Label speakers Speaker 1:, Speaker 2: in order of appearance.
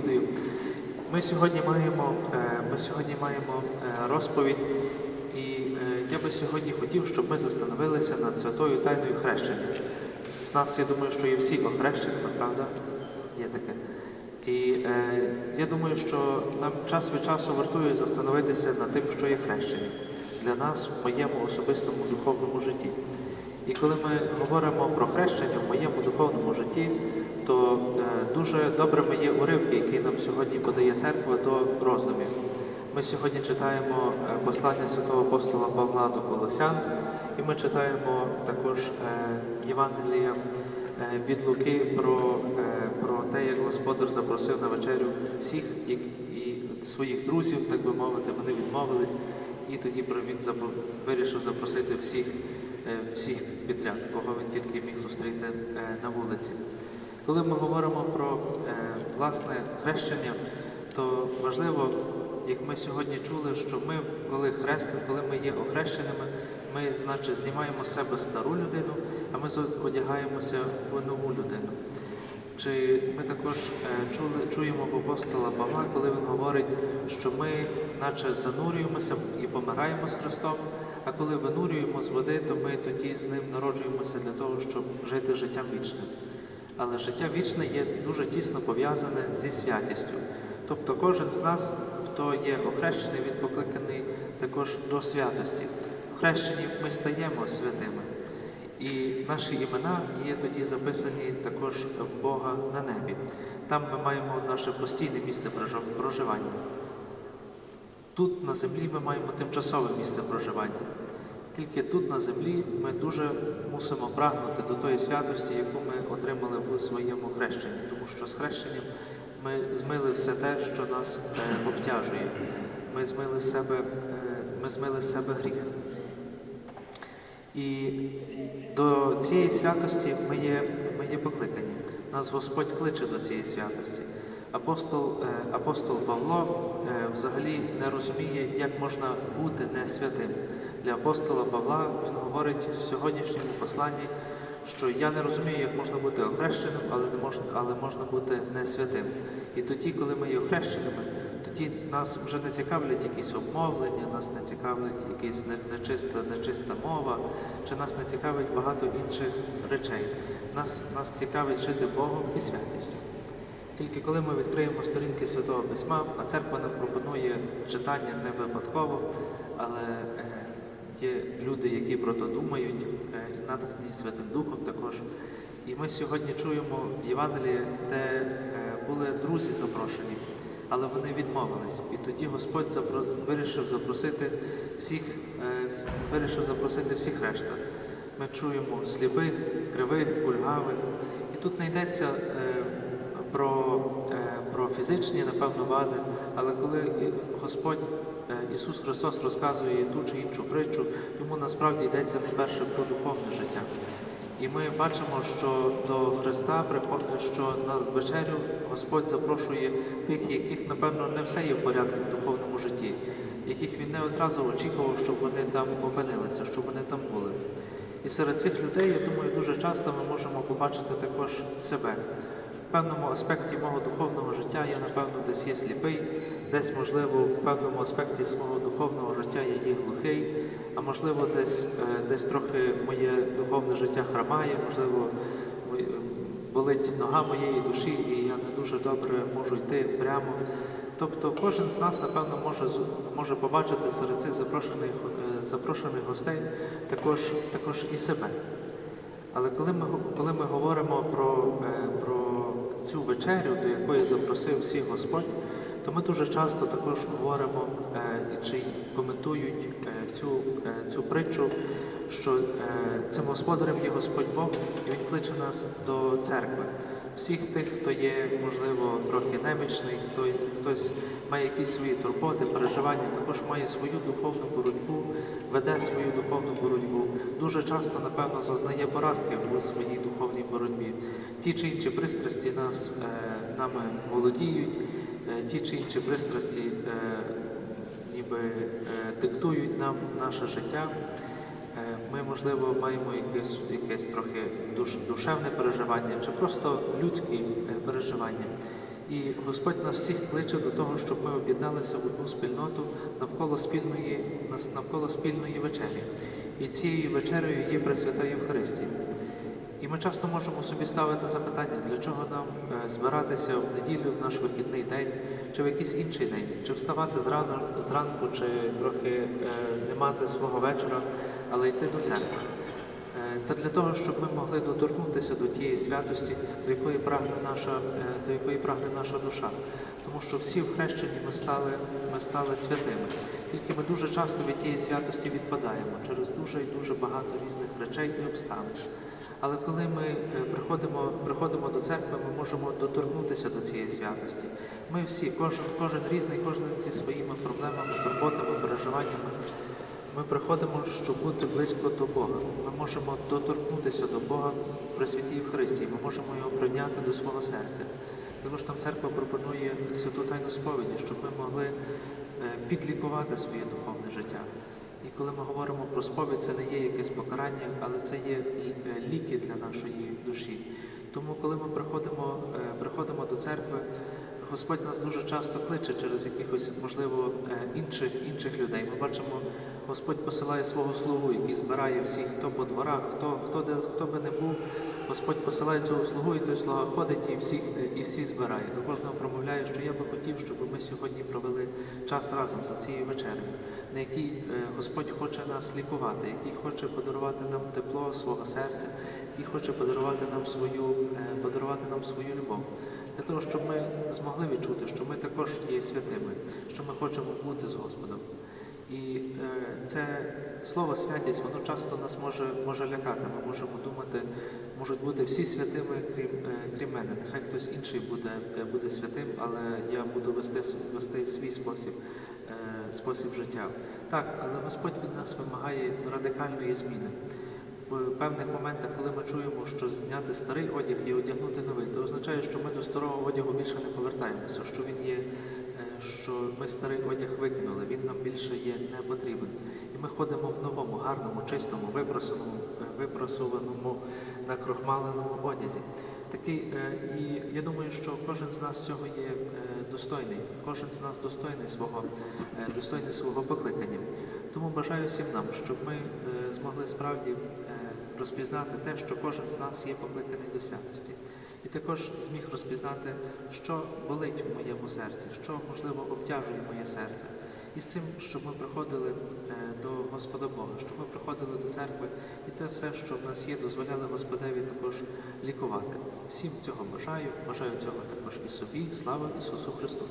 Speaker 1: проповідую. Ми сьогодні маємо, е, ми сьогодні маємо е, розповідь, і е, я би сьогодні хотів, щоб ми застановилися над святою тайною хрещення. З нас, я думаю, що є всі охрещеними, правда? Є таке. І е, я думаю, що нам час від часу вартує застановитися над тим, що є хрещення для нас в моєму особистому духовному житті. І коли ми говоримо про хрещення в моєму духовному житті, то е, дуже добрими є уривки, які нам сьогодні подає церква до роздумів. Ми сьогодні читаємо е, послання святого апостола Павла до Колосян, і ми читаємо також е, Євангелія від Луки про, про те, як Господар запросив на вечерю всіх і, своїх друзів, так би мовити, вони відмовились, і тоді він вирішив запросити всіх, всіх підряд, кого він тільки міг зустріти на вулиці. Коли ми говоримо про е, власне хрещення, то важливо, як ми сьогодні чули, що ми, коли хрестимо, коли ми є охрещеними, ми, значить, знімаємо з себе стару людину, а ми одягаємося в нову людину. Чи ми також е, чули, чуємо в апостола Павла, коли він говорить, що ми наче занурюємося і помираємо з Христом, а коли винурюємо з води, то ми тоді з ним народжуємося для того, щоб жити життям вічним. Але життя вічне є дуже тісно пов'язане зі святістю. Тобто кожен з нас, хто є охрещений, він покликаний також до святості. В хрещенні ми стаємо святими. І наші імена є тоді записані також в Бога на небі. Там ми маємо наше постійне місце проживання. Тут на землі ми маємо тимчасове місце проживання. Тільки тут на землі ми дуже мусимо прагнути до тої святості, яку ми отримали в своєму хрещенні, тому що з хрещенням ми змили все те, що нас е, обтяжує. Ми змили з себе, е, ми змили з себе гріх. І до цієї святості ми є, ми є покликані. Нас Господь кличе до цієї святості. Апостол, е, апостол Павло взагалі не розуміє, як можна бути не святим. Для апостола Павла він говорить в сьогоднішньому посланні, що я не розумію, як можна бути охрещеним, але не можна, але можна бути не святим. І тоді, коли ми є охрещеними, тоді нас вже не цікавлять якісь обмовлення, нас не цікавлять якась нечиста, нечиста мова, чи нас не цікавить багато інших речей. Нас, нас цікавить жити Богом і святістю. Тільки коли ми відкриємо сторінки Святого Письма, а церква нам пропонує читання не випадково, але е, є люди, які про то думають, е, натхнені Святим Духом також. І ми сьогодні чуємо Євангеліє, де е, були друзі запрошені, але вони відмовились. І тоді Господь запро- вирішив запросити всіх, е, вирішив запросити всіх решта. Ми чуємо сліпих, кривих, кульгавих. І тут не йдеться про фізичні, напевно, вади, але коли Господь е, Ісус Христос розказує ту чи іншу притчу, йому насправді йдеться найперше про духовне життя. І ми бачимо, що до Христа що на вечерю Господь запрошує тих, яких, напевно, не все є в порядку в духовному житті, яких він не одразу очікував, щоб вони там опинилися, щоб вони там були. І серед цих людей, я думаю, дуже часто ми можемо побачити також себе. В певному аспекті мого духовного життя я, напевно, десь є сліпий, десь, можливо, в певному аспекті свого духовного життя я є глухий, а можливо, десь, е, десь трохи моє духовне життя хромає, можливо, болить нога моєї душі, і я не дуже добре можу йти прямо. Тобто кожен з нас, напевно, може, може побачити серед цих запрошених, е, запрошених гостей також, також і себе. Але коли ми, коли ми говоримо про, е, про цю вечерю, до якої запросив всіх Господь, то ми дуже часто також говоримо е, чи коментують е, цю, е, цю притчу, що цим господарем є Господь Бог, і Він кличе нас до церкви. Всіх тих, хто є, можливо, трохи немічний, хто, хтось має якісь свої турботи, переживання, також має свою духовну боротьбу, веде свою духовну боротьбу. Дуже часто, напевно, зазнає поразки у своїй духовній боротьбі. Ті чи інші пристрасті нас е, нами володіють, е, ті чи інші пристрасті е, ніби е, диктують нам наше життя. Е, Ми, можливо, маємо якесь, якесь трохи душ, душевне переживання чи просто людські е, переживання. І Господь нас всіх кличе до того, щоб ми об'єдналися в одну спільноту навколо спільної, навколо спільної вечері. І цією вечерею є Пресвята Євхаристія. І ми часто можемо собі ставити запитання, для чого нам е, збиратися в неділю, в наш вихідний день, чи в якийсь інший день, чи вставати зрано, зранку, чи трохи е, не мати свого вечора, але йти до церкви. Е, Та для того, щоб ми могли доторкнутися до тієї святості, до якої прагне наша, е, до якої прагне наша душа. Тому що всі в хрещенні ми стали, ми стали святими. Тільки ми дуже часто від тієї святості відпадаємо через дуже і дуже багато різних речей і обставин. Але коли ми е, приходимо, приходимо до церкви, ми можемо доторкнутися до цієї святості. Ми всі, кожен, кожен різний, кожен зі своїми проблемами, турботами, переживаннями. Ми приходимо, щоб бути близько до Бога. Ми можемо доторкнутися до Бога при святій Євхаристії. Ми можемо його прийняти до свого серця. Також там церква пропонує святу тайну сповіді, щоб ми могли е, підлікувати своє духовне життя. І коли ми говоримо про сповідь, це не є якесь покарання, але це є е, ліки для нашої душі. Тому, коли ми приходимо, е, приходимо до церкви, Господь нас дуже часто кличе через якихось, можливо, е, інших, інших людей. Ми бачимо, Господь посилає свого слугу, який збирає всіх, хто по дворах, хто, хто, де, хто би не був. Господь посилає цього слугу, і той слуга ходить і всіх, і всіх збирає. До кожного промовляє, що я би хотів, щоб ми сьогодні провели час разом за цією вечерею, на якій е, Господь хоче нас лікувати, який хоче подарувати нам тепло свого серця, який хоче подарувати нам свою, е, подарувати нам свою любов. Для того, щоб ми змогли відчути, що ми також є святими, що ми хочемо бути з Господом. І е, це слово святість, воно часто нас може, може лякати. Ми можемо думати, можуть бути всі святими, крім, е, крім мене. Нехай хтось інший буде, е, буде святим, але я буду вести, вести свій спосіб, спосіб життя. Так, але Господь від нас вимагає радикальної зміни. В певних моментах, коли ми чуємо, що зняти старий одяг і одягнути новий, то означає, що ми до старого одягу більше не повертаємося, що він є, е, що ми старий одяг викинули, він нам більше є не потрібен. І ми ходимо в новому, гарному, чистому, випросаному, е, випросуваному, накрохмаленому одязі. Такий, е, і я думаю, що кожен з нас цього є достойний, кожен з нас достойний свого, достойний свого покликання. Тому бажаю всім нам, щоб ми змогли справді розпізнати те, що кожен з нас є покликаний до святості. І також зміг розпізнати, що болить в моєму серці, що, можливо, обтяжує моє серце. І з цим, щоб ми приходили е, до Господа Бога, щоб ми приходили до церкви, і це все, що в нас є, дозволяли Господеві також лікувати. Всім цього бажаю, бажаю цього також і собі. Слава Ісусу Христу!